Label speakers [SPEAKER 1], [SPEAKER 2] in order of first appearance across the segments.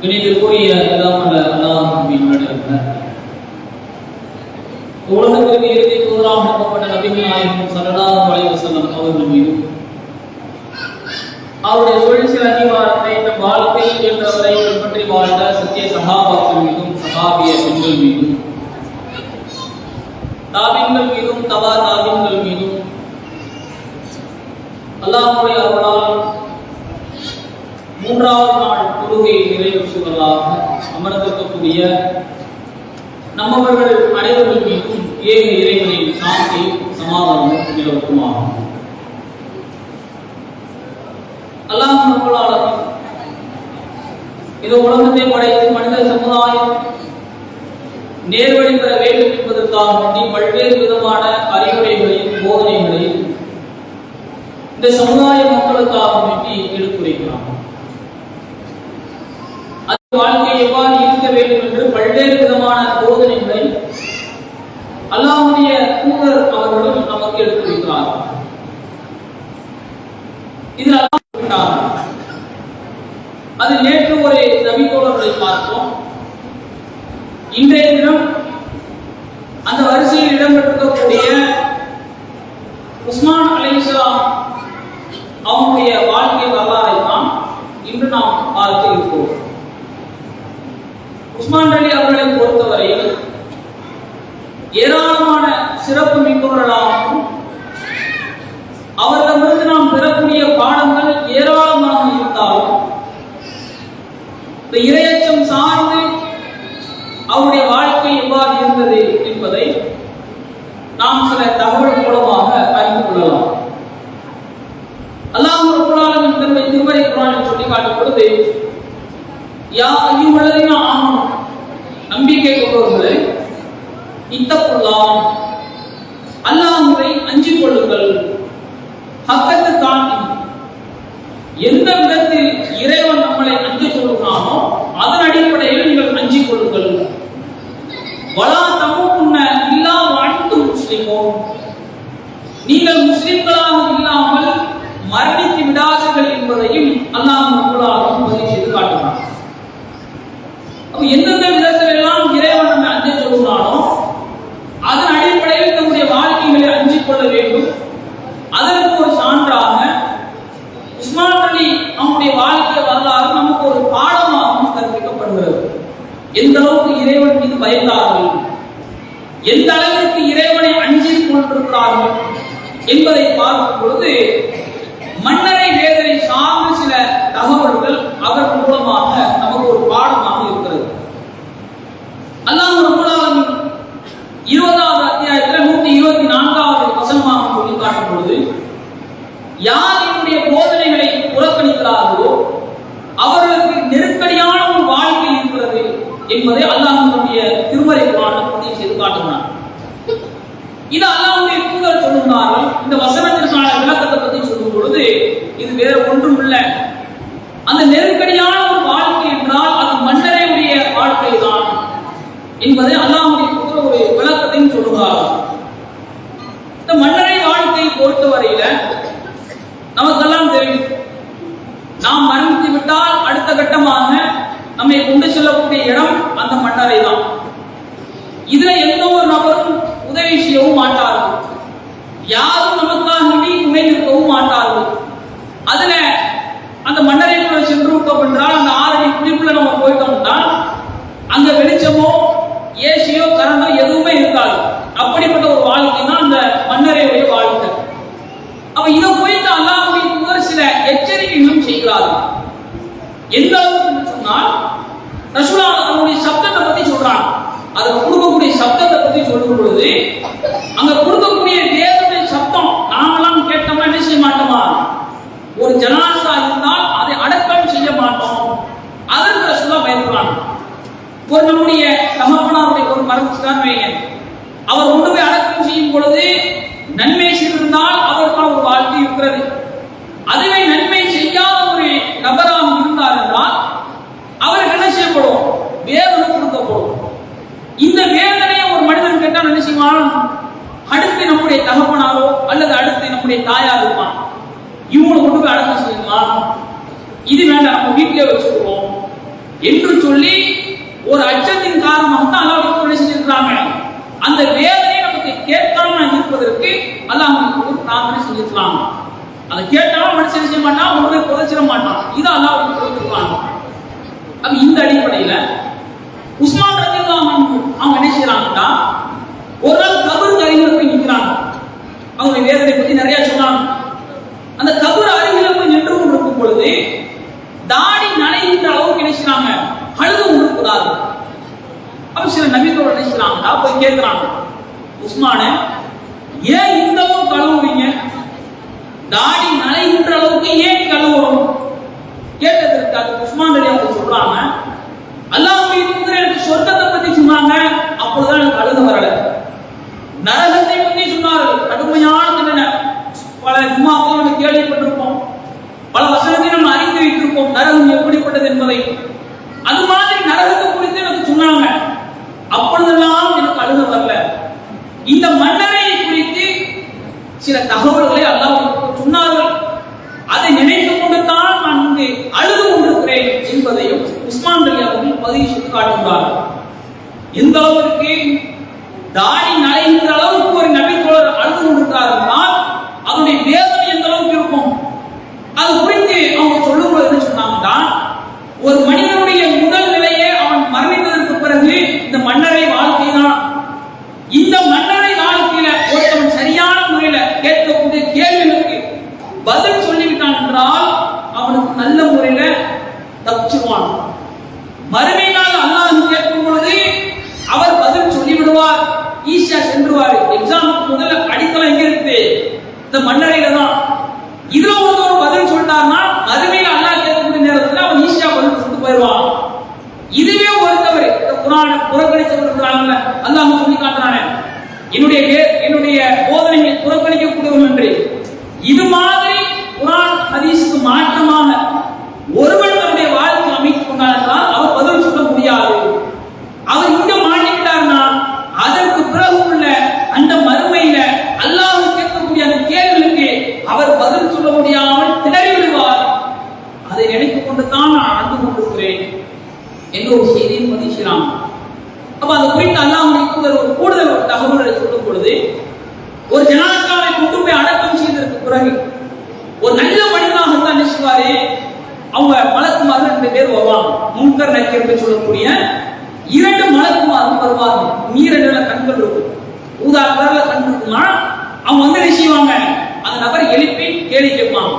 [SPEAKER 1] கணிதற்குரிய அல்லாமல் அல்லாஹின் நடக்கிறார் உலகத்திற்கு இறுதி தூதராக அனுப்பப்பட்ட நபிகள் நாயகம் சல்லல்லாஹு அலைஹி அவர்கள் மீது அவருடைய சுழற்சி அதிகாரத்தை நம் வாழ்க்கையில் என்றவரை பின்பற்றி வாழ்ந்த சத்திய சகாபாக்கள் மீதும் சகாபிய பெண்கள் மீதும் தாபின்கள் மீதும் தவா தாபின்கள் மீதும் மூன்றாவது நாள் தொழுகையை நிறைவேற்றுவதாக அமர்ந்திருக்கக்கூடிய நம்மவர்கள் அனைவர்கள் மீதும் ஏக இறைவனின் சாந்தி சமாதானம் நிலவுக்குமாகும். அல்லாஹ் நம்மளாளர் இது உலகத்தை படைத்து மனித சமுதாயம் நேர்வழி பெற வேண்டும் என்பதற்காக வேண்டி பல்வேறு விதமான அறிவுரைகளையும் போதனைகளையும் இந்த சமுதாய மக்களுக்காக வேண்டி எடுத்துரைக்கிறார் அது வாழ்க்கை எவ்வாறு இருக்க வேண்டும் என்று பல்வேறு விதமான போதனைகளை அல்லாஹ்வுடைய தூதர் அவர்களும் நமக்கு எடுத்துரைக்கிறார் இதில் அல்லாஹ் கூறினார். அது நேற்று ஒரு நபித்தோழர்களை பார்த்தோம் இன்றைய தினம் அந்த வரிசையில் இடம்பெற்றிருக்கக்கூடிய உஸ்மான் அலைஹிஸ்ஸலாம் அவங்களுடைய வாழ்க்கை வரலாறை தான் இன்று நாம் பார்க்க இருக்கிறோம் உஸ்மான் அலி அவர்களை பொறுத்தவரையில் ஏராளமான சிறப்பு மிக்கவர்களாகவும் அவர்களிடமிருந்து நாம் பெறக்கூடிய பாடங்கள் ஏராளமாக இருந்தாலும் இந்த இரையச்சம் சார்ந்து அவருடைய வாழ்க்கை எவ்வாறு இருந்தது என்பதை நாம் சில தகவல் மூலமாக அறிந்து கொள்ளலாம் அல்லாஹ் ரப்பல் ஆலமீன் தன்னுடைய திருமறை குர்ஆனில் சொல்லி காட்டும் பொழுது யா அய்யுஹல்லதீன ஆமனு. நம்பிக்கை கொண்டவர்களே இத்தக்குல்லாம் அல்லாஹ்வை அஞ்சிக் கொள்ளுங்கள். ஹக்கத்து காணி எந்த விதத்தில் இறைவன் நம்மளை அஞ்ச சொல்லுகிறானோ அதன் அடிப்படையில் நீங்கள் அஞ்சிக் கொள்ளுங்கள் வலா தமுன்ன இல்லா வாழ்த்து முஸ்லிமோன் நீங்கள் முஸ்லிம்களாக இல்லாமல் மரணித்து விடாதீர்கள் என்பதையும் அல்லாஹ் உங்களாலும் பதிவு செய்து காட்டுகிறான். அப்ப எந்தெந்த விதத்தில் எல்லாம் இறைவன் நம்ம அஞ்ச சொல்லுகிறானோ அதன் அடிப்படையில் நம்முடைய வாழ்க்கைகளை அஞ்சிக் கொள்ள வேண்டும். அதற்கு ஒரு சான்றாக உஸ்மான் அலி அவனுடைய வாழ்க்கை வரலாறு நமக்கு ஒரு பாடமாகவும் கற்பிக்கப்படுகிறது. எந்த அளவுக்கு இறைவன் மீது பயந்தார்கள் எந்த அளவிற்கு இறைவனை அஞ்சிக் கொண்டிருக்கிறார்கள் என்பதை பார்க்கும் பொழுது மன்னரை வேதனை சார்ந்த சில தகவல்கள் அவர் மூலமாக நமக்கு ஒரு பாடமாக இருக்கிறது அல்லாஹ் ரப்பல் ஆலமீன் இருபதாவது அத்தியாயத்தில் நூத்தி இருபத்தி நான்காவது வசனமாக சொல்லி காட்டும் பொழுது யார் என்னுடைய போதனைகளை புறக்கணிக்கிறார்களோ அவர்களுக்கு நெருக்கடியான ஒரு வாழ்க்கை இருக்கிறது என்பதை அல்லாஹ்வுடைய திருமறை குரான் பதிவு செய்து காட்டுகிறார் இது அல்லாஹ்வுடைய தூதர் சொல்லுகிறார்கள் இந்த வசனத்திற்கான விளக்கத்தை பற்றி சொல்லும் பொழுது இது வேற ஒன்றும் இல்லை அந்த நெருக்கடியான ஒரு வாழ்க்கை என்றால் அது மன்னரையுடைய வாழ்க்கை தான் என்பதை அல்லாஹ்வுடைய ஒரு விளக்கத்தையும் சொல்லுகிறார்கள் இந்த மன்னரை வாழ்க்கையை பொறுத்தவரையில நமக்கெல்லாம் தெரியும். நாம் மரணித்து விட்டால் அடுத்த கட்டமாக நம்மை கொண்டு செல்லக்கூடிய இடம் அந்த மன்னரை தான் இதுல எந்த ஒரு நபரும் உதவி செய்யவும் மாட்டார்கள் யாரும் நமக்காக வேண்டி துணை நிற்கவும் மாட்டார்கள் அதுல அந்த மன்னரைக்குள்ள சென்று விட்டோம் என்றால் அந்த ஆறடி குடிக்குள்ள நம்ம போயிட்டோம்னா அங்க வெளிச்சமோ ஏசியோ கரண்டோ எதுவுமே இருக்காது அப்படிப்பட்ட ஒரு வாழ்க்கை தான் அந்த மன்னரையுடைய வாழ்க்கை அப்ப இதை குறித்து அல்லாஹ்வுடைய தூதர் சில எச்சரிக்கைகளும் செய்கிறார்கள் எந்த அளவுக்கு சொன்னால் ரசூலா அவருடைய சப்தத்தை பத்தி சொல்றாங்க அதை கொடுக்கக்கூடிய சப்தத்தை பத்தி சொல்லும் பொழுது அங்க கொடுக்கக்கூடிய தேவனுடைய சப்தம் நாமெல்லாம் கேட்டோம்னா என்ன செய்ய மாட்டோமா ஒரு ஜனாசா இருந்தால் அதை அடக்கம் செய்ய மாட்டோம் அதற்கு ரசூலா பயன்படுறாங்க ஒரு நம்முடைய தகப்பனாருடைய ஒரு மரபுதான் வைங்க அவர் கொண்டு போய் அடக்கம் செய்யும் பொழுது நன்மை செய்திருந்தால் அவருக்கான ஒரு வாழ்க்கை இருக்கிறது அதுவே நன்மை செய்யாத ஒரு நபராக இருந்தார் என்றால் அவருக்கு என்ன செய்யப்படும் வேதனை கொடுக்கப்படும் இந்த வேதனையை ஒரு மனிதன் கேட்டால் என்ன செய்வான் அடுத்து நம்முடைய தகப்பனாரோ அல்லது அடுத்து நம்முடைய தாயார் இருப்பான் இவங்களை கொண்டு போய் அடக்கம் செய்யுமா இது வேண்டாம் நம்ம வீட்டிலே வச்சுக்குவோம் என்று சொல்லி ஒரு அச்சத்தின் காரணமாக தான் அல்லாஹ் என்ன செஞ்சிருக்கிறாங்க அந்த வேதனை நமக்கு கேட்காம இருப்பதற்கு அல்லாஹ் ஒரு பிரார்த்தனை செஞ்சிருக்கலாம். அதை கேட்டாலும் மனுஷன் செய்ய மாட்டான்? ஒருவர் புதைச்சிட மாட்டான். இது அல்லாஹ் கொடுத்துருக்காங்க அப்ப இந்த அடிப்படையில உஸ்மான் ரலியல்லாஹு அவங்க என்ன செய்யறாங்கன்னா ஒரு நாள் கபருக்கு அருகில் போய் நிற்கிறாங்க அவங்க வேதனை பத்தி நிறைய சொல்ல அந்த கபர் அருகில் போய் நின்று கொண்டிருக்கும் பொழுது தாடி நனைகின்ற அளவுக்கு என்ன செய்றாங்க அழுது கொண்டிருக்கிறார்கள் நபிகள் சில போய் கேட்கிறாங்க உஸ்மானே ஏன் இந்த அளவுக்கு கழுவுறீங்க? தாடி நனைகின்ற அளவுக்கு ஏன் கழுவுறோம்? கேட்டதற்கு அது உஸ்மான் அலி அவங்க சொல்றாங்க அல்லாஹ் தூதர் எனக்கு சொர்க்கத்தை பத்தி சொன்னாங்க அப்பொழுதுதான் எனக்கு அழுது வரல. நரகத்தை பத்தி சொன்னார்கள். கடுமையான தண்டனை. பல ஜும்மாக்கள் நம்ம கேள்விப்பட்டிருப்போம். பல வசனத்தை நம்ம அறிந்து வைத்திருப்போம் நரகம் எப்படிப்பட்டது என்பதை. அது மாதிரி நரகத்தை குறித்து எனக்கு சொன்னாங்க அப்பொழுதெல்லாம் எனக்கு அழுக வரல இந்த மன்னரை குறித்து சில தகவல்களை அல்லாஹ் சொன்னார்கள் அதை நினைத்துக் கொண்டு தான் நான் இங்கு அழுது கொண்டிருக்கிறேன் என்பதையும் உஸ்மான் அலி காட்டுகிறார். இந்த அளவிற்கு தாடி நலைகின்ற அளவுக்கு ஒரு நபி தோழர் அழுது கொண்டிருக்கிறார்கள் அதனுடைய வேதனை எந்த அளவுக்கு இருக்கும் அது குறித்து அவங்க சொல்லும்போது என்ன சொன்னாங்கன்னா ஒரு மனிதனுடைய முதல் நிலையே அவன் மரணித்ததற்கு பிறகு இந்த மன்னரை வாழ்க்கை தான் இந்த மன்னரை வாழ்க்கையில ஒருத்தவன் சரியான முறையில கேட்கக்கூடிய கேள்விகளுக்கு பதில் சொல்லிவிட்டான் என்றால் அவனுக்கு நல்ல முறையில தப்பிச்சுவான் மறுமை நாள் அல்லாஹ் கேட்கும் பொழுது அவர் பதில் சொல்லிவிடுவார் ஈஸியா சென்றுவார் எக்ஸாமுக்கு முதல்ல அடித்தளம் எங்க இருக்கு இந்த மன்னரையில தான். இதுல ஒரு பதில் சொன்னார்னா மறுமையில அல்லா கேட்கக்கூடிய நேரத்துல அவன் ஈஸியா பதில் சொல்லிட்டு போயிடுவான். இதுவே ஒருத்தவர் இந்த குரான் புறக்கணிச்சவர் இருக்கிறாங்கல்ல அல்லாஹ் சொல்லி காட்டுறானே. என்னுடைய வே- என்னுடைய போதனைகளை புறக்கணிக்கக்கூடியவன் என்று. இது மாதிரி குரான் ஹதீஸுக்கு மாற்ற ஒருவன் தன்னுடைய வாழ்க்கை அமைத்துக் கொண்டார் என்றால் அவர் பதில் சொல்ல முடியாது அவர் இங்க மாட்டிக்கிட்டார்னா அதற்கு பிறகு உள்ள அந்த மறுமையில அல்லாஹ் கேட்கக்கூடிய அந்த கேள்விகளுக்கு அவர் பதில் சொல்ல முடியாமல் திணறி விடுவார் அதை நினைத்துக் கொண்டு தான் நான் நடந்து கொண்டிருக்கிறேன் என்ற ஒரு செய்தியை பதிவு செய்யலாம் அப்ப அது குறித்து அல்லாஹ்வுடைய தூதர் ஒரு கூடுதல் ஒரு தகவல்களை சொல்லும் பொழுது ஒரு ஜனாதாவை கொண்டு போய் அடக்கம் செய்ததற்கு பிறகு ஒரு நல்ல மனிதனாக தான் நினைச்சுவாரு அவங்க மலக்குமார்கள் ரெண்டு பேர் வருவாங்க. முன்கர் நக்கர் என்று சொல்லக்கூடிய இரண்டு மலக்குமார்கள் வருவார்கள் நீர கண்கள் இருக்கும். ஊதா கலர்ல கண் இருக்குமா? அவங்க வந்து என்ன செய்வாங்க? அந்த நபரை எழுப்பி கேள்வி கேட்பாங்க.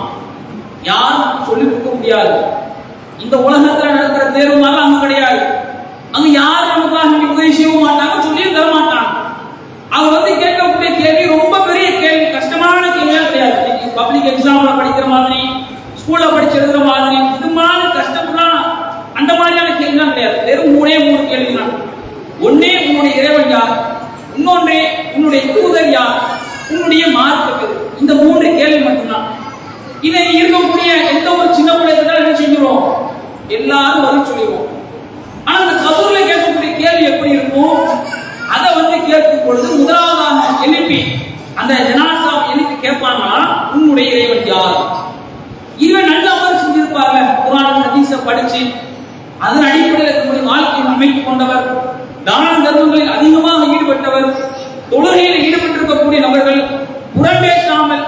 [SPEAKER 1] யாரும் சொல்லி கொடுக்க முடியாது. இந்த உலகத்துல நடக்கிற தேர்வு மாதிரி அங்க யார் நமக்காக வேண்டி உதவி செய்ய மாட்டாங்க சொல்லியும் தர மாட்டாங்க. அவங்க வந்து கேட்கக்கூடிய கேள்வி ரொம்ப பெரிய கேள்வி. கஷ்டமான கேள்வியா கிடையாது. பப்ளிக் எக்ஸாம்ல படிக்கிற மாதிரி ஸ்கூல்ல படிச்சு எழுதுற மாதிரி இது மாதிரி கஷ்டப்படலாம் அந்த மாதிரியான கேள்விலாம் கிடையாது. வெறும் மூணே மூணு கேள்வி தான் ஒன்னே உன்னுடைய இறைவன் யார்? இன்னொன்றே உன்னுடைய தூதர் யார்? உன்னுடைய மார்க்கு இந்த மூன்று கேள்வி மட்டும்தான் இதை இருக்கக்கூடிய எந்த ஒரு சின்ன பிள்ளைகள் என்ன செஞ்சிருவோம் எல்லாரும் பதில் சொல்லிடுவோம் ஆனா அந்த கபூர்ல கேட்கக்கூடிய கேள்வி எப்படி இருக்கும் அதை வந்து கேட்கும் பொழுது முதலாவதாக எழுப்பி அந்த ஜனாசா எழுப்பி கேட்பாங்கன்னா உன்னுடைய இறைவன் யார் இவன் நல்ல அமர் செஞ்சிருப்பார்ல குரான் ஹதீஸ படிச்சு அதன் அடிப்படையில் இருக்கக்கூடிய வாழ்க்கையை அமைத்துக் கொண்டவர் தான தர்மங்களில் அதிகமாக ஈடுபட்டவர் தொழுகையில் ஈடுபட்டிருக்கக்கூடிய நபர்கள் புறம்பேசாமல்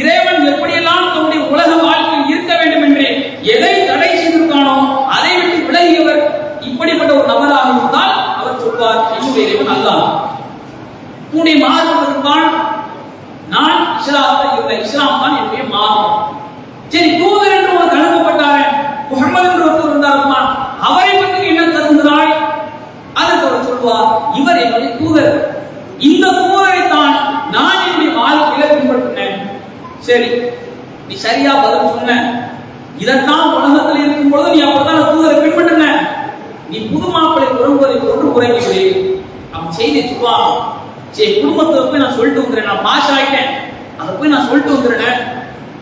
[SPEAKER 1] இறைவன் எப்படியெல்லாம் தன்னுடைய உலக வாழ்க்கையில் இருக்க வேண்டும் என்று எதை தடை செய்திருக்கானோ அதை விட்டு விலகியவர் இப்படிப்பட்ட ஒரு நபராக இருந்தால் அவர் சொல்வார் என்னுடைய இறைவன் அல்லாஹ். உன்னுடைய மார்க்கம் நான் இஸ்லாத்தில் இருந்த இஸ்லாம் தான் என்னுடைய மாதம் சரி தூதர் என்று ஒரு அனுப்பப்பட்டாரே முகமது என்று ஒருத்தர் இருந்தாருமா அவரை பற்றி என்ன கருதுகிறாய் அதற்கு அவர் சொல்வார் இவர் என்னுடைய தூதர் இந்த தூதரை தான் நான் என்னுடைய வாழ்க்கையில பின்பற்றினேன் சரி நீ சரியா பதில் சொன்ன. இதெல்லாம் உலகத்தில் இருக்கும் பொழுது நீ அப்பதான் தூதரை பின்பற்றின நீ புது மாப்பிளை விரும்புவதை கொண்டு உறங்கி அவன் செய்தி சொல்லுவான் சரி குடும்பத்தை போய் நான் சொல்லிட்டு வந்துடுறேன். நான் பாஸ் ஆயிட்டேன். அதை போய் நான் சொல்லிட்டு வந்துடுறேன்.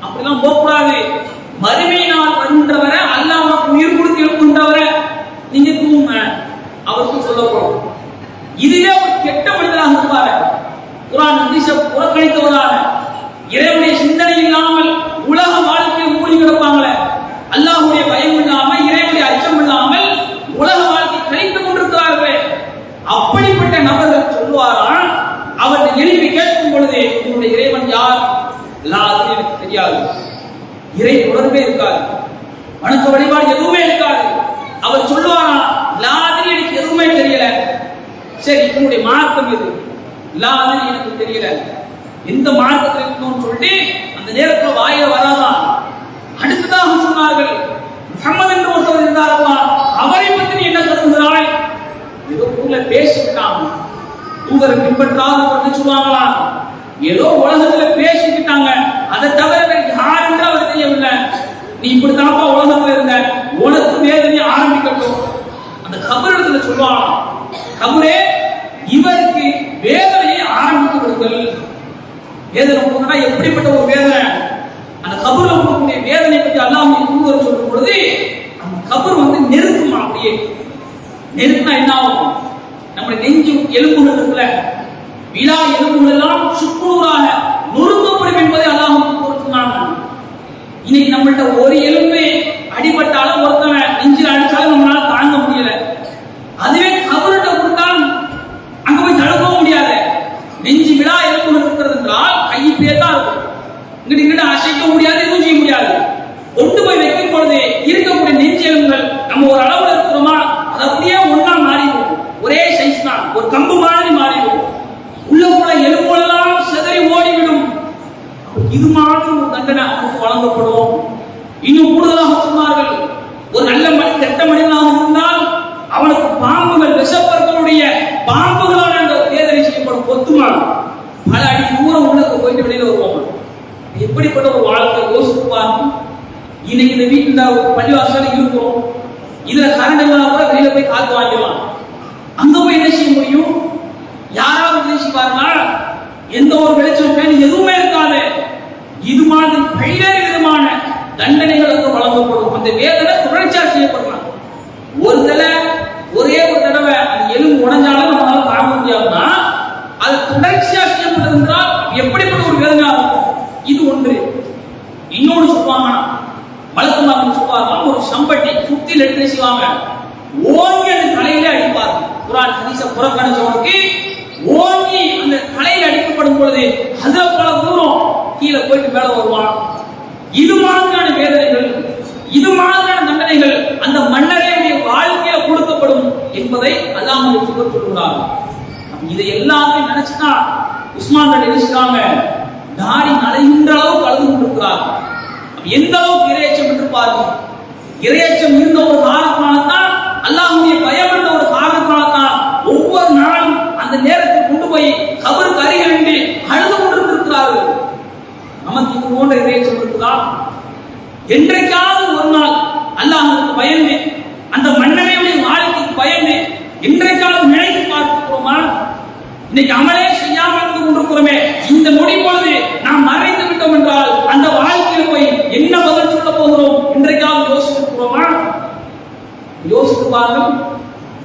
[SPEAKER 1] அப்படிலாம் போகக்கூடாது. மறுமை நாள் வருகின்றவரை அல்ல உனக்கு உயிர் கொடுத்து எழுப்புகின்றவரை நீங்க தூங்க. அவருக்கு சொல்லப்படும். இதுவே ஒரு கெட்ட மனிதராக இருப்பாரு. குரான் புறக்கணித்தவரா புறக்கணித்தவராக இறைவனுடைய சிந்தனை இல்லாமல் உலக வாழ்க்கையில் மூழ்கி கிடப்பாங்களே அல்லாஹ்வுடைய பயம் இல்லாமல் இறைவனுடைய அச்சம் இல்லாமல் தொடர்பே இருக்காது வணக்க வழிபாடு எதுவுமே இருக்காது அவர் சொல்லுவாரா லாதிரி எனக்கு எதுவுமே தெரியல சரி உன்னுடைய மார்க்கம் எது லாதிரி எனக்கு தெரியல. எந்த மார்க்கத்தில் இருக்கணும்னு சொல்லிட்டு அந்த நேரத்தில் வாயில வராதான் அடுத்ததாக சொன்னார்கள் முகமது என்று ஒருத்தவர் இருந்தாரப்பா அவரை பற்றி நீ என்ன கருதுகிறாய்? ஏதோ ஊர்ல பேசிக்கிட்டாங்க. தூதரை பின்பற்றாத பண்ணி சொல்லுவாங்களா? ஏதோ உலகத்துல பேசிக்கிட்டாங்க. அதை தவிர வேற யார் என்று அவர் தெரியவில்லை நீ இப்படித்தான்ப்பா உலகத்துல இருந்த. உனக்கு வேதனை ஆரம்பிக்கட்டும். அந்த கபரிடத்துல சொல்லுவாங்க கபரே இவருக்கு வேதனையை ஆரம்பித்து விடுங்கள் வேதனை கொடுத்தா எப்படிப்பட்ட ஒரு வேதனை? அந்த கபூர்ல கொடுக்கக்கூடிய வேதனை பற்றி அல்லாம தூதர் சொல்லும் பொழுது அந்த கபூர் வந்து நெருக்குமா அப்படியே? நெருக்குனா என்ன ஆகும்? நம்முடைய நெஞ்சு எலும்புகள் இருக்குல்ல? விழா எலும்புகள் எல்லாம் சுக்குநூறாக நொறுக்கப்படும் என்பதை அல்லாஹ் சொன்னாங்க இன்னைக்கு நம்மள்ட்ட ஒரு எலும்பு அடிபட்டாலும் ஒருத்தவன் நெஞ்சில் அடிச்சாலும் நம்மளால தாங்க முடியல அதுவே கபர்கிட்ட கொடுத்தால் அங்க போய் தடுக்கவும் முடியாது நெஞ்சு விழா எலும்புகள் இருக்கிறது என்றால் கை இப்படியே தான் இருக்கும். இங்கிட்டு இங்கிட்டு அசைக்க முடியாது எதுவும் செய்ய முடியாது. கொண்டு போய் வைக்கும் பொழுது இருக்கக்கூடிய நெஞ்செலும்புகள் நம்ம ஒரு அளவுல இருக்கிறோமா அது அப்படியே ஒண்ணா மாறிடும் ஒரே சைஸ் தான் ஒரு கம்பு மாதிரி மாறிடும் உள்ளக்குள்ள எலும்புகளெல்லாம் சிதறி ஓடிவிடும். இது மாதிரி ஒரு தண்டனை அவனுக்கு வழங்கப்படும். இன்னும் கூடுதலாக சொன்னார்கள் ஒரு நல்ல மணி கெட்ட மனிதனாக இருந்தால் அவனுக்கு பாம்புகள் விஷப்பற்களுடைய பாம்புகளான அந்த வேதனை செய்யப்படும். கொத்துமா பல அடி தூரம் உள்ளுக்கு போயிட்டு வெளியில வருவாங்க எப்படிப்பட்ட ஒரு வாழ்க்கை யோசித்து பாருங்க இன்னைக்கு இந்த வீட்டுல பள்ளிவாசல இருக்கிறோம். இதுல கரண்ட் கூட வெளியில போய் காத்து வாங்கிடலாம். அங்க போய் என்ன செய்ய முடியும்? யாராவது உதவி பாருங்களா எந்த ஒரு வெளிச்சம் பேன் எதுவுமே இருக்காது. இது மாதிரி பல்வேறு விதமான தண்டனைகளுக்கு வழங்கப்படும். அந்த வேதனை தொடர்ச்சியா செய்யப்படலாம். ஒரு தடவை ஒரே ஒரு தடவை அது எலும்பு உடைஞ்சாலும் நம்மளால தாங்க முடியாதுன்னா அது தொடர்ச்சியா செய்யப்பட்டது என்றால் எப்படிப்பட்ட ஒரு வேதனை இது ஒன்று. இன்னொன்று சொல்லுவாங்க வழக்கமாக சொல்லுவாங்க ஒரு சம்பட்டி சுத்தி லெட்டர் செய்வாங்க ஓங்கி அந்த தலையில அடிப்பார் குரான் ஹதீச புறக்கணிச்சவனுக்கு ஓங்கி அந்த தலையில அடிக்கப்படும் பொழுது அது பல தூரம் கீழே போயிட்டு மேல வருவான். இது மாதிரியான வேதனைகள் இது மாதிரியான தண்டனைகள் அந்த மன்னரையுடைய வாழ்க்கையில கொடுக்கப்படும் என்பதை அல்லாமல் சொல்ல சொல்லுகிறார் இதை எல்லாமே நினைச்சுதான் உஸ்மான் ரலி நினைச்சுக்காங்க தாடி நலைகின்ற அளவுக்கு அழுது கொண்டிருக்கிறார். எந்த அளவுக்கு இரையச்சம் என்று பாருங்க இரையச்சம் இருந்த ஒரு காரணத்தினால்தான் அல்லாஹுடைய பயம் இருந்த ஒரு காரணத்தினால்தான் ஒவ்வொரு நாளும் அந்த நேரத்தில் கொண்டு போய் கபருக்கு அருகில் என்று அழுது கொண்டிருந்திருக்கிறார்கள். நமக்கு இது போன்ற இரையச்சம் இருக்குதா என்றைக்காவது ஒரு நாள் அல்லாஹுக்கு பயமே அந்த மன்னனையுடைய வாழ்க்கைக்கு பயமே இன்னைக்கு அமலே செய்யாமல் இருந்து கொண்டிருக்கிறோமே. இந்த நொடி பொழுது நாம் மறைந்து விட்டோம் என்றால் அந்த வாழ்க்கையில் போய் என்ன பதில் சொல்ல போகிறோம்? இன்றைக்காவது யோசிக்கிறோமா யோசித்து பாருங்கள்.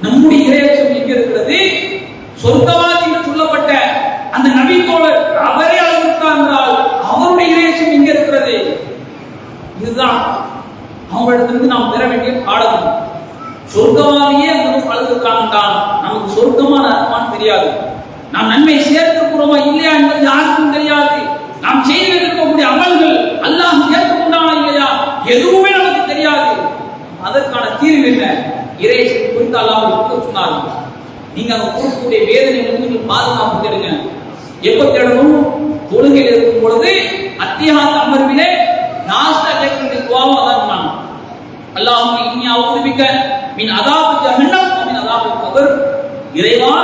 [SPEAKER 1] நம்முடைய இறையச்சம் எங்க இருக்கிறது? சொர்க்கவாதி என்று சொல்லப்பட்ட அந்த நபி தோழர் அவரே அளவிற்கார் என்றால் அவருடைய இறையச்சம் எங்க இருக்கிறது? இதுதான். அவங்களிடத்திலிருந்து நாம் பெற வேண்டிய பாடம் சொர்க்கவாதியே அந்த அளவுக்கு அழுதுருக்காங்கன்றால் நமக்கு சொர்க்கமான அர்த்தமான்னு தெரியாது. நாம் நன்மை சேர்த்திருக்கிறோமா இல்லையா என்பது யாருக்கும் தெரியாது. நாம் செய்திருக்கக்கூடிய அமல்கள் அல்லாஹ் ஏற்றுக்கொண்டானா இல்லையா? எதுவுமே நமக்கு தெரியாது. அதற்கான தீர்வு என்ன? இறைச்சல் குறித்து அல்லாஹ் கொடுக்க நீங்க அங்க கொடுக்கக்கூடிய வேதனைகளுக்கு நீங்கள் பாதுகாப்பு தேடுங்க. எப்ப தேடணும்? தொழுகையில் இருக்கும் பொழுது அத்தியாத்த அமர்விலே லாஸ்டா கேட்கக்கூடிய துவாவும் தான் இருந்தாங்க அல்லாஹ் இன்னி அவுதுபிக்க மின் அதாவது ஜஹன்னம் மின் அதாவது கபர். இறைவா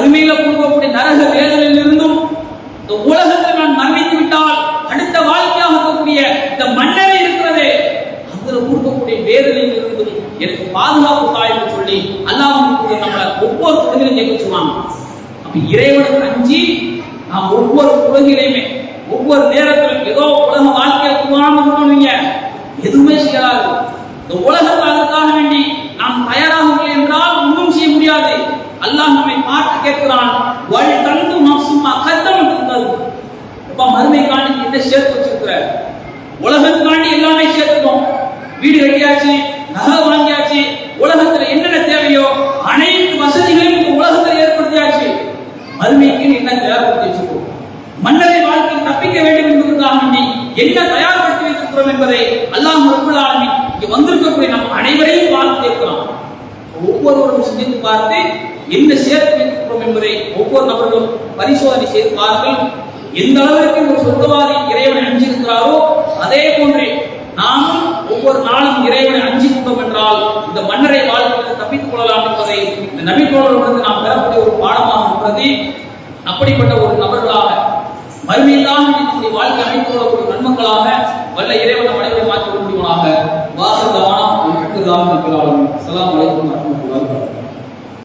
[SPEAKER 1] அருமையில கொடுக்கக்கூடிய நரக வேதனையில் இருந்தும் இந்த உலகத்தில் நான் மரணித்து விட்டால் அடுத்த வாழ்க்கையாக இருக்கக்கூடிய இந்த மன்னரை இருக்கிறதே. அதுல கொடுக்கக்கூடிய வேதனையில் இருந்தும் எனக்கு பாதுகாப்பு தாய்னு சொல்லி அல்லாஹ் நம்மளை ஒவ்வொரு தொழுகையிலும் கேட்க சொல்லுவாங்க. அப்ப இறைவனுக்கு அஞ்சு நாம் ஒவ்வொரு தொழுகையிலையுமே ஒவ்வொரு நேரத்திலும் ஏதோ உலக வாழ்க்கையை கூடாம இருக்கணுங்க எதுவுமே செய்யலாம் இந்த உலகத்தில் அதுக்காக வேண்டி நாம் தயாராகவில்லை என்றால் ஒன்றும் செய்ய முடியாது அல்லாஹ் நம்மை பார்த்து கேட்கிறான் வழி தந்து நப்சுமா கத்தம் இப்ப அப்பா என்ன சேர்த்து வச்சிருக்கிற? உலகத்துக்காண்டி எல்லாமே சேர்த்துட்டோம் வீடு கட்டியாச்சு நகை வாங்கியாச்சு உலகத்துல என்னென்ன தேவையோ அனைத்து வசதிகளையும் உலகத்துல ஏற்படுத்தியாச்சு. மறுமைக்கு என்ன தயார்படுத்தி வச்சிருக்கோம்? மன்னரை வாழ்க்கையில் தப்பிக்க வேண்டும் என்பதற்காக வேண்டி என்ன தயார்படுத்தி வைத்திருக்கிறோம் என்பதை அல்லாஹ் ரப்பல் ஆலமீன் இங்க வந்திருக்கக்கூடிய நம் அனைவரையும் வாழ்த்து இருக்கிறான். ஒவ்வொருவரும் சிந்தித்து பார்த்து என்ன சேர்த்து என்பதை ஒவ்வொரு நபர்களும் பரிசோதனை செய்து எந்த அளவிற்கு ஒரு சொர்க்கவாதி இறைவனை அஞ்சிருக்கிறாரோ அதே போன்று நாமும் ஒவ்வொரு நாளும் இறைவனை அஞ்சிருந்தோம் என்றால் இந்த மன்னரை வாழ்க்கையில் தப்பித்துக் கொள்ளலாம் என்பதை இந்த நபித்தோழர்களிருந்து நாம் பெறக்கூடிய ஒரு பாடமாக இருக்கிறது. அப்படிப்பட்ட ஒரு நபர்களாக மறுமையில்லாம நம்முடைய வாழ்க்கை அமைத்துக் கொள்ளக்கூடிய நன்மக்களாக வல்ல இறைவன் நம் அனைவரை மாற்றிக் கொள்ள வாசல் தவானா அல்ஹம்துலில்லாஹி ரப்பில்